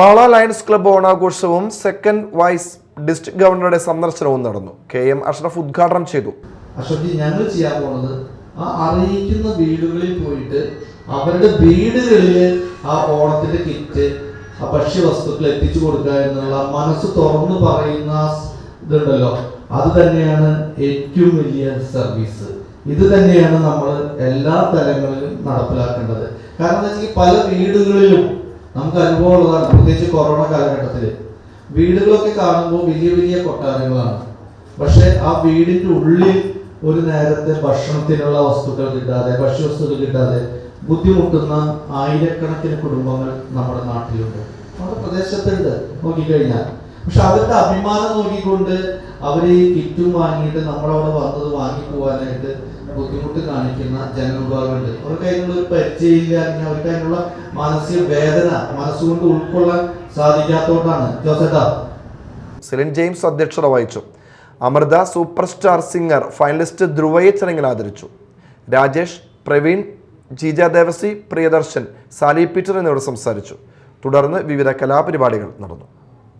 Mala Lions club ഓണാഘോഷവും second vice district ഗവർണറുടെ സന്ദർശനവും നടന്നു. കെ എം അഷ്റഫ് ഉദ്ഘാടനം ചെയ്തു. അഷ്റഫ് ഞങ്ങൾ ചെയ്യാൻ പോണത് ആ അറിയിക്കുന്ന വീടുകളിൽ പോയിട്ട് അവരുടെ വീടുകളിൽ ആ ഓണത്തിന്റെ കിറ്റ് ആ ഭക്ഷ്യവസ്തുക്കൾ എത്തിച്ചു കൊടുക്കുക എന്നുള്ള മനസ്സ് തുറന്നു പറയുന്ന ഇതുണ്ടല്ലോ. അത് തന്നെയാണ് ഏറ്റവും വലിയ സർവീസ് ഇത് തന്നെയാണ് നമ്മൾ എല്ലാ തലങ്ങളിലും നടപ്പിലാക്കേണ്ടത്. കാരണം പല വീടുകളിലും നമുക്ക് അനുഭവമുള്ളതാണ്. പ്രത്യേകിച്ച് കൊറോണ കാലഘട്ടത്തിൽ വീടുകളൊക്കെ കാണുമ്പോൾ വലിയ വലിയ കൊട്ടാരങ്ങളാണ്. പക്ഷെ ആ വീടിന്റെ ഉള്ളിൽ ഒരു നേരത്തെ ഭക്ഷണത്തിനുള്ള വസ്തുക്കൾ കിട്ടാതെ ഭക്ഷ്യവസ്തുക്കൾ കിട്ടാതെ ബുദ്ധിമുട്ടുന്ന ആയിരക്കണക്കിന് കുടുംബങ്ങൾ നമ്മുടെ നാട്ടിലുണ്ട്. നമ്മുടെ പ്രദേശത്തുണ്ട്. നോക്കിക്കഴിഞ്ഞാൽ പക്ഷെ അവരുടെ അഭിമാനം നോക്കിക്കൊണ്ട് അവർ ഈ കിറ്റും വാങ്ങിയിട്ട് നമ്മളവിടെ വന്നത് വാങ്ങി പോകാനായിട്ട് ബുദ്ധിമുട്ട് കാണിക്കുന്ന ജനവിഭാഗമുണ്ട്. അവർക്ക് അതിനുള്ള ഒരു പരിചയമില്ല അല്ലെങ്കിൽ അവർക്ക് അതിനുള്ള മാനസിക വേദന മനസ്സുകൊണ്ട് ഉൾക്കൊള്ളാൻ സാധിക്കാത്തോണ്ടാണ് ജോസേട്ടാ. സെലിൻ ജെയിംസ് അധ്യക്ഷത വഹിച്ചു. Amrita super star singer finalist ധ്രുവയെ ചടങ്ങിൽ ആദരിച്ചു. രാജേഷ് പ്രവീൺ ജീജ ദേവസി പ്രിയദർശൻ സാലി പീറ്റർ എന്നിവർ സംസാരിച്ചു. തുടർന്ന് വിവിധ കലാപരിപാടികൾ നടന്നു.